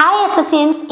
Hi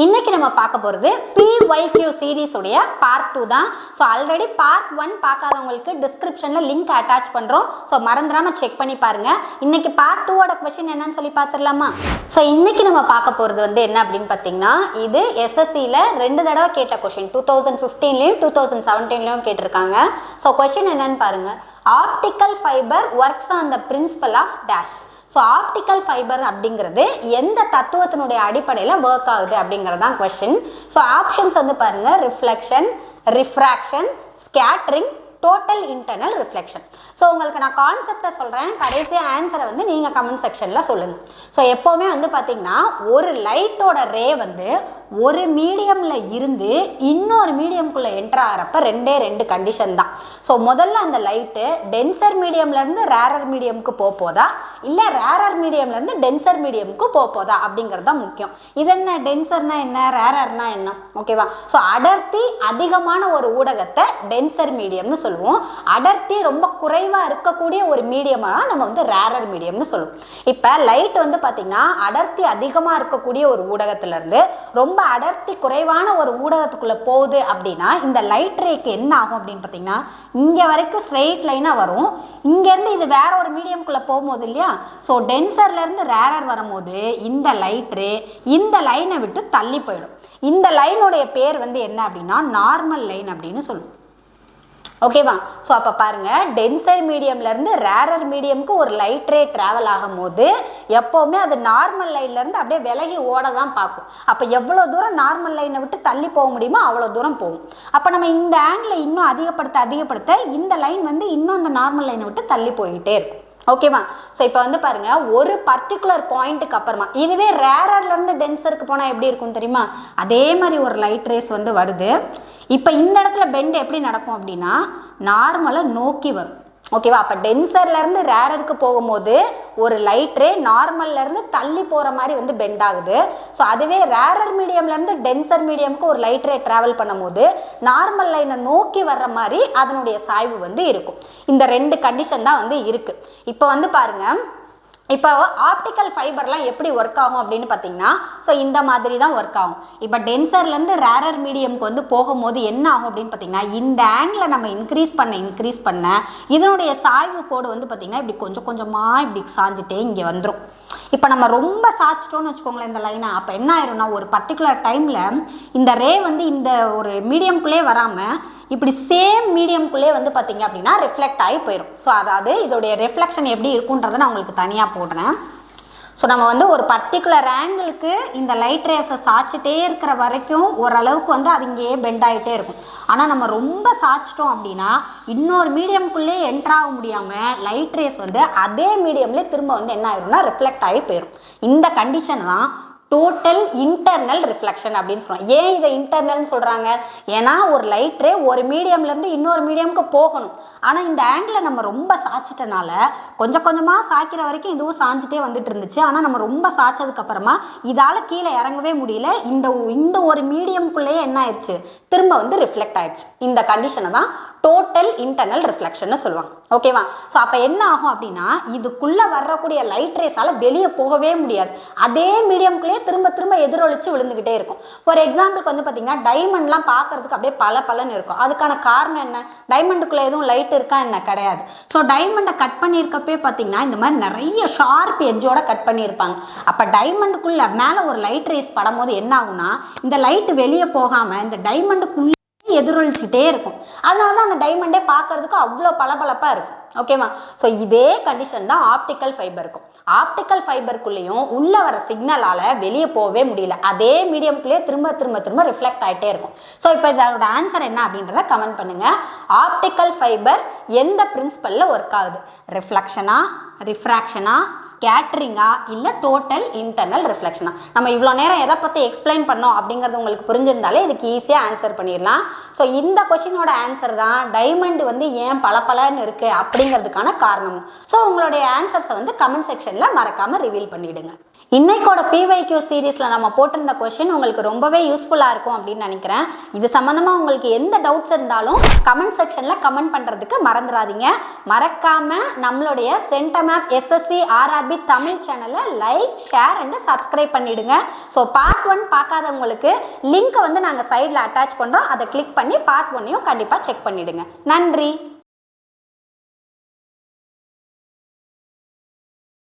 இன்னைக்கு நம்ம பார்க்க போகிறது பிஒய்கியூ சீரீஸ் உடைய பார்ட் டூ தான். ஸோ ஆல்ரெடி பார்ட் ஒன் பார்க்காதவங்களுக்கு டிஸ்கிரிப்ஷனில் லிங்க் அட்டாச் பண்ணுறோம் ஸோ மறந்துடாமல் செக் பண்ணி பாருங்க. இன்னைக்கு பார்ட் டூவோட கொஷின் என்னன்னு சொல்லி பார்த்துடலாமா? ஸோ இன்னைக்கு நம்ம பார்க்க போகிறது வந்து என்ன அப்படின்னு பார்த்தீங்கன்னா இது எஸ்எஸ்சியில் ரெண்டு தடவை கேட்ட கொஷின் டூ தௌசண்ட் ஃபிஃப்டீன்லேயும் டூ தௌசண்ட் செவன்டீன்லேயும் கேட்டிருக்காங்க. ஸோ கொஷின் என்னன்னு பாருங்க. Optical fibre works on the principle of dash so optical fibre அப்படிங்கிறது எந்த தத்துவத்தினுடைய அடிப்படையில் ஒர்க் ஆகுது அப்படிங்கிறது தான் கொஷின் ஸோ ஆப்ஷன்ஸ் வந்து பாருங்கள் reflection refraction scattering total internal reflection so உங்களுக்கு நான் கான்செப்டை சொல்கிறேன் கடைசி ஆன்சரை வந்து நீங்கள் கமெண்ட் செக்ஷனில் சொல்லுங்கள் ஸோ எப்போவுமே வந்து பார்த்தீங்கன்னா ஒரு லைட்டோட ரே வந்து ஒரு மீடியமில் இருந்து இன்னொரு மீடியம்குள்ளே என்டர் ஆகிறப்ப ரெண்டே ரெண்டு கண்டிஷன் தான். ஸோ முதல்ல அந்த லைட்டு டென்சர் மீடியம்லேருந்து ரேரர் மீடியமுக்கு போக போதா? இல்லை ரேரர் மீடியம்லேருந்து டென்சர் மீடியமுக்கு போக போதா? அப்படிங்கிறது தான் முக்கியம். இது என்ன? டென்சர்னா என்ன? ரேரர்னா என்ன? ஓகேவா ஸோ அடர்த்தி அதிகமான ஒரு ஊடகத்தை டென்சர் மீடியம்னு சொல்லுவோம். அடர்த்தி ரொம்ப குறைவாக இருக்கக்கூடிய ஒரு மீடியமாக நம்ம வந்து ரேரர் மீடியம்னு சொல்லுவோம். இப்போ லைட் வந்து பார்த்தீங்கன்னா அடர்த்தி அதிகமாக இருக்கக்கூடிய ஒரு ஊடகத்திலேருந்து ரொம்ப ரொம்ப அடர்த்தி குறைவான ஒரு ஊடகத்துக்குள்ளே போகுது அப்படின்னா இந்த லைட் ரேக்கு என்ன ஆகும் அப்படின்னு பார்த்தீங்கன்னா இங்கே வரைக்கும் ஸ்ட்ரெயிட் லைனாக வரும். இங்கேருந்து இது வேற ஒரு மீடியம்குள்ளே போகும்போது இல்லையா? ஸோ டென்சர்லேருந்து ரேரர் வரும்போது இந்த லைட்ரு இந்த லைனை விட்டு தள்ளி போயிடும். இந்த லைனுடைய பேர் வந்து என்ன அப்படின்னா நார்மல் லைன் அப்படின்னு சொல்லுவோம் ஓகேவா ஸோ அப்போ பாருங்க. டென்சர் மீடியம்லேருந்து ரேரர் மீடியம்க்கு ஒரு லைட் ரே ட்ராவல் ஆகும்போது எப்போவுமே அது நார்மல் லைன்லேருந்து அப்படியே விலகி ஓட தான் பார்க்கும். அப்போ எவ்வளோ தூரம் நார்மல் லைனை விட்டு தள்ளி போக முடியுமோ அவ்வளோ தூரம் போகும். அப்போ நம்ம இந்த ஆங்கிளை இன்னும் அதிகப்படுத்த அதிகப்படுத்த இந்த லைன் வந்து இன்னும் அந்த நார்மல் லைனை விட்டு தள்ளி போய்கிட்டே இருக்கும். ஓகேவா ஸோ இப்போ வந்து பாருங்க ஒரு பர்டிகுலர் பாயிண்ட்டுக்கு அப்புறமா இதுவே ரேரர்லேருந்து டென்சருக்கு போனால் எப்படி இருக்கும் தெரியுமா? அதே மாதிரி ஒரு லைட் ரேஸ் வந்து வருது. இப்போ இந்த இடத்துல பெண்ட் எப்படி நடக்கும் அப்படின்னா நார்மலாக நோக்கி வரும். ஓகேவா அப்போ டென்சர்லேருந்து ரேரருக்கு போகும்போது ஒரு லைட் ரே நார்மல்லேருந்து தள்ளி போகிற மாதிரி வந்து பெண்ட் ஆகுது. ஸோ அதுவே ரேரர் மீடியம்லேருந்து டென்சர் மீடியமுக்கு ஒரு லைட் ரே ட்ராவல் பண்ணும்போது நார்மல் லைனை நோக்கி வர்ற மாதிரி அதனுடைய சாய்வு வந்து இருக்கும். இந்த ரெண்டு கண்டிஷன் தான் வந்து இருக்குது இப்போ வந்து பாருங்கள் இப்போ ஆப்டிக்கல் ஃபைபர்லாம் எப்படி ஒர்க் ஆகும் அப்படின்னு பார்த்தீங்கன்னா ஸோ இந்த மாதிரி தான் ஒர்க் ஆகும். இப்போ டென்சர்லேருந்து ரேரர் மீடியம்க்கு வந்து போகும்போது என்ன ஆகும் அப்படின்னு பார்த்தீங்கன்னா இந்த ஆங்கிளை நம்ம இன்க்ரீஸ் பண்ண இன்க்ரீஸ் பண்ண இதனுடைய சாய்வு கோடு வந்து பார்த்தீங்கன்னா இப்படி கொஞ்சம் கொஞ்சமாக இப்படி சாஞ்சிட்டே இங்கே வந்துடும் இப்போ நம்ம ரொம்ப சாய்ச்சிட்டோம்னு வச்சுக்கோங்களேன் இந்த லைனை அப்போ என்ன ஆயிரும்னா ஒரு பர்டிகுலர் டைமில் இந்த ரே வந்து இந்த ஒரு மீடியம்குள்ளே வராமல் இப்படி சேம் மீடியம்குள்ளே வந்து பார்த்தீங்க அப்படின்னா ரிஃப்ளெக்ட் ஆகி போயிடும் ஸோ அதாவது இதோடைய ரிஃப்ளெக்ஷன் எப்படி இருக்குன்றதை நான் உங்களுக்கு தனியாக போடுறேன். ஸோ நம்ம வந்து ஒரு பர்டிகுலர் ஆங்கிளுக்கு இந்த லைட் ரேஸை சாய்ச்சிட்டே இருக்கிற வரைக்கும் ஓரளவுக்கு வந்து அது இங்கேயே பெண்ட் ஆகிட்டே இருக்கும். ஆனால் நம்ம ரொம்ப சாய்ச்சிட்டோம் அப்படின்னா இன்னொரு மீடியம்குள்ளே என்ட்ராக முடியாமல் லைட் ரேஸ் வந்து அதே மீடியம்லேயே திரும்ப வந்து என்ன ஆயிரும்னா ரிஃப்ளெக்ட் ஆகி போயிடும் இந்த கண்டிஷன் தான் டோட்டல் இன்டர்னல் ரிஃப்ளெக்ஷன் அப்படின்னு சொல்லுவோம் ஏன் இதை இன்டர்னல்னு சொல்கிறாங்க ஏன்னா ஒரு லைட்ரே ஒரு மீடியம்லேருந்து இன்னொரு மீடியமுக்கு போகணும். ஆனால் இந்த ஆங்கிளை நம்ம ரொம்ப சாய்ச்சிட்டனால கொஞ்சம் கொஞ்சமாக சாய்க்கிற வரைக்கும் இதுவும் சாஞ்சிட்டே வந்துட்டு இருந்துச்சு. ஆனால் நம்ம ரொம்ப சாய்ச்சதுக்கப்புறமா இதால் கீழே இறங்கவே முடியல. இந்த இந்த ஒரு மீடியம்குள்ளேயே என்ன ஆயிடுச்சு? திரும்ப வந்து ரிஃப்ளெக்ட் ஆயிடுச்சு. இந்த கண்டிஷனை தான் டோட்டல் இன்டர்னல் ரிஃப்ளெக்ஷன் சொல்லுவாங்க. ஓகேவா ஸோ அப்போ என்ன ஆகும் அப்படின்னா இதுக்குள்ளே வரக்கூடிய லைட் ரேஸால் வெளியே போகவே முடியாது. அதே மீடியம்குள்ளேயே திரும்ப திரும்ப எதிரொலிச்சு விழுந்துக்கிட்டே இருக்கும். ஃபார் எக்ஸாம்பிளுக்கு வந்து பார்த்தீங்கன்னா டைமண்ட்லாம் பார்க்கறதுக்கு அப்படியே பல பலன்னு இருக்கும். அதுக்கான காரணம் என்ன? டைமண்டுக்குள்ளே எதுவும் லைட் இருக்கா என்ன? கிடையாது. ஸோ டைமண்டை கட் பண்ணியிருக்கப்பே பார்த்தீங்கன்னா இந்த மாதிரி நிறைய ஷார்ப் எட்ஜோட கட் பண்ணியிருப்பாங்க. அப்போ டைமண்டுக்குள்ளே மேலே ஒரு லைட் ரேஸ் படும்போது என்ன ஆகும்னா இந்த லைட் வெளியே போகாமல் இந்த டைமண்டுக்குள்ளே எதிரொலிச்சுட்டே இருக்கும். அதனால தான் அந்த டைமண்டே பார்க்கறதுக்கு அவ்வளோ பளபளப்பாக இருக்கும். ஓகேவா ஸோ இதே கண்டிஷன் தான் ஆப்டிக்கல் ஃபைபருக்கும் ஆப்டிக்கல் ஃபைபருக்குள்ளேயும் உள்ள வர சிக்னலால் வெளியே போகவே முடியல. அதே மீடியம்குள்ளேயே திரும்ப திரும்ப திரும்ப ரிஃப்ளெக்ட் ஆகிட்டே இருக்கும். ஸோ இப்போ இதோட ஆன்சர் என்ன அப்படின்றத கமெண்ட் பண்ணுங்க. ஆப்டிக்கல் ஃபைபர் எந்த பிரின்சிபலில் ஒர்க் ஆகுது? ரிஃப்ளெக்ஷனா ரிஃப்ராக்ஷனா ஸ்கேட்ரிங்கா இல்லை டோட்டல் இன்டர்னல் ரிஃப்ளெக்ஷனா நம்ம இவ்வளோ நேரம் எதை பற்றி எக்ஸ்பிளைன் பண்ணோம் அப்படிங்கிறது உங்களுக்கு புரிஞ்சிருந்தாலே இதுக்கு ஈஸியாக ஆன்சர் பண்ணிடலாம். ஸோ இந்த கொஷினோட ஆன்சர் தான் டைமண்ட் வந்து ஏன் பளபளன்னு இருக்குது அப்படிங்கிறதுக்கான காரணமும் ஸோ உங்களுடைய ஆன்சர்ஸை வந்து கமெண்ட் செக்ஷன் செக்ஷனில் மறக்காமல் ரிவீல் பண்ணிவிடுங்க இன்னைக்கோட பிவைக்யூ சீரீஸில் நம்ம போட்டிருந்த கொஷின் உங்களுக்கு ரொம்பவே யூஸ்ஃபுல்லாக இருக்கும் அப்படின்னு நினைக்கிறேன். இது சம்மந்தமாக உங்களுக்கு எந்த டவுட்ஸ் இருந்தாலும் கமெண்ட் செக்ஷனில் கமெண்ட் பண்ணுறதுக்கு மறந்துடாதீங்க. மறக்காமல் நம்மளுடைய சென்டமேப் எஸ்எஸ்சி ஆர்ஆர்பி தமிழ் சேனலை லைக் ஷேர் அண்ட் சப்ஸ்கிரைப் பண்ணிடுங்க. ஸோ பார்ட் ஒன் பார்க்காதவங்களுக்கு லிங்க்கை வந்து நாங்கள் சைடில் அட்டாச் பண்ணுறோம் அதை கிளிக் பண்ணி பார்ட் ஒன்னையும் கண்டிப்பாக செக் பண்ணிடுங்க. நன்றி.